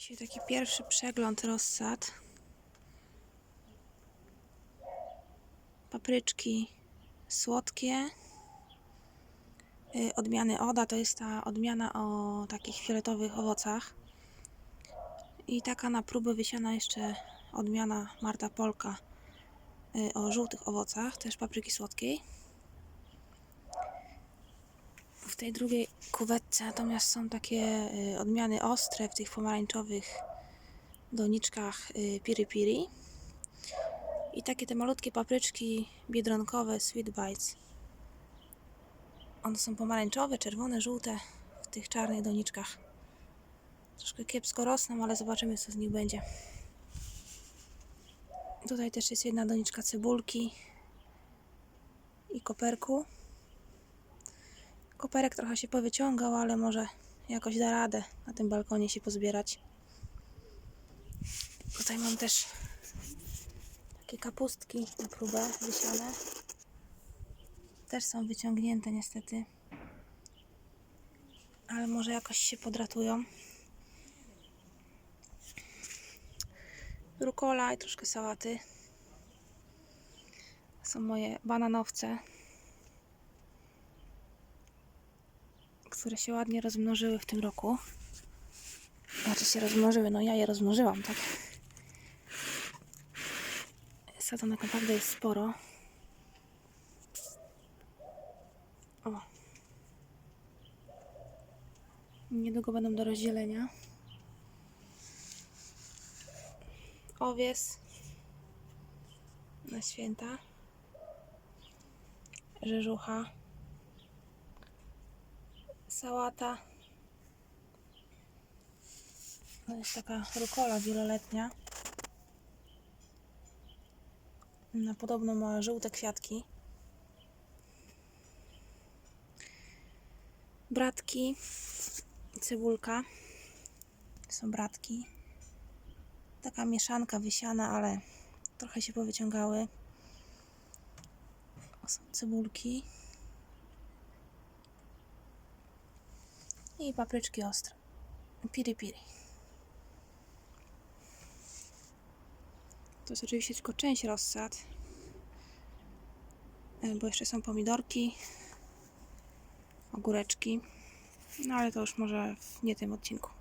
Dzisiaj taki pierwszy przegląd rozsad. Papryczki słodkie. Y, Odmiany Oda to jest ta odmiana o takich fioletowych owocach. I taka na próbę wysiana jeszcze odmiana Marta Polka y, o żółtych owocach, też papryki słodkiej. W tej drugiej kuwetce natomiast są takie y, odmiany ostre w tych pomarańczowych doniczkach y, piri piri. I takie te malutkie papryczki biedronkowe Sweet Bites. One są pomarańczowe, czerwone, żółte w tych czarnych doniczkach. Troszkę kiepsko rosną, ale zobaczymy co z nich będzie. Tutaj też jest jedna doniczka cebulki i koperku. Koperek trochę się powyciągał, ale może jakoś da radę na tym balkonie się pozbierać. Tutaj mam też takie kapustki na próbę wysiane. Też są wyciągnięte niestety. Ale może jakoś się podratują. Rukola i troszkę sałaty. Są moje bananowce. Które się ładnie rozmnożyły w tym roku. Znaczy się rozmnożyły, no ja je rozmnożyłam, tak? Sadzonek naprawdę jest sporo. O. Niedługo będą do rozdzielenia. Owies na święta. Rzeżucha sałata. To jest taka rukola wieloletnia. Na podobno ma żółte kwiatki. Bratki, cebulka. Są bratki. Taka mieszanka wysiana, ale trochę się powyciągały. Są cebulki. I papryczki ostre. Piri piri. To jest oczywiście tylko część rozsad, e, bo jeszcze są pomidorki, ogóreczki, no ale to już może w nie tym odcinku.